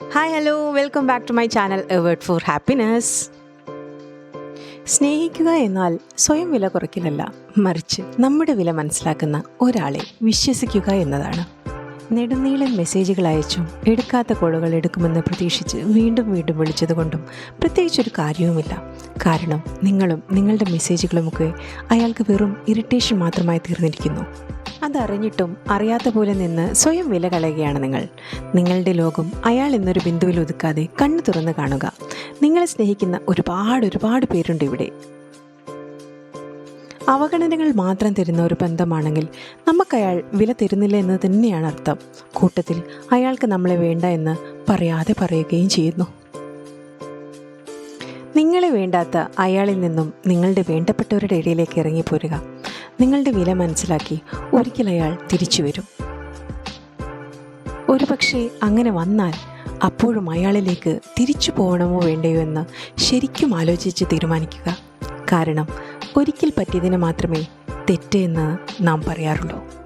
Hi hello welcome back to my channel award for happiness സ്നേഹിക്കുക എന്നാൽ സ്വയം വില കുറയ്ക്കലല്ല മറിച്ച് നമ്മുടെ വില മനസ്സിലാക്കുന്ന ഒരാളെ വിശ്വസിക്കുക എന്നതാണ്. നെടുനീളൻ മെസ്സേജുകൾ അയച്ചും എടുക്കാത്ത കോളുകൾ എടുക്കുമെന്ന് പ്രതീക്ഷിച്ച് വീണ്ടും വീണ്ടും വിളിച്ചതുകൊണ്ടും പ്രത്യേകിച്ചൊരു കാര്യവുമില്ല. കാരണം നിങ്ങളും നിങ്ങളുടെ മെസ്സേജുകളുമൊക്കെ അയാൾക്ക് വെറും ഇറിറ്റേഷൻ മാത്രമായി തീർന്നിരിക്കുന്നു. അതറിഞ്ഞിട്ടും അറിയാത്ത പോലെ നിന്ന് സ്വയം വില കളയുകയാണ് നിങ്ങൾ. നിങ്ങളുടെ ലോകം അയാൾ എന്നൊരു ബിന്ദുവിൽ ഒതുക്കാതെ കണ്ണു തുറന്ന് കാണുക. നിങ്ങളെ സ്നേഹിക്കുന്ന ഒരുപാട് ഒരുപാട് പേരുണ്ട് ഇവിടെ. അവഗണനകൾ മാത്രം തരുന്ന ഒരു ബന്ധമാണെങ്കിൽ നമുക്കയാൾ വില തരുന്നില്ല എന്ന് തന്നെയാണ് അർത്ഥം. കൂട്ടത്തിൽ അയാൾക്ക് നമ്മളെ വേണ്ട എന്ന് പറയാതെ പറയുകയും ചെയ്യുന്നു. വേണ്ടാത്ത അയാളിൽ നിന്നും നിങ്ങളുടെ വേണ്ടപ്പെട്ടവരുടെ ഇടയിലേക്ക് ഇറങ്ങിപ്പോരുക. നിങ്ങളുടെ വില മനസ്സിലാക്കി ഒരിക്കൽ അയാൾ തിരിച്ചു വരും. ഒരുപക്ഷെ അങ്ങനെ വന്നാൽ അപ്പോഴും അയാളിലേക്ക് തിരിച്ചു പോകണമോ വേണ്ടയോ എന്ന് ശരിക്കും ആലോചിച്ച് തീരുമാനിക്കുക. കാരണം ഒരിക്കൽ പറ്റിയതിന് മാത്രമേ തെറ്റ് എന്ന് നാം പറയാറുള്ളൂ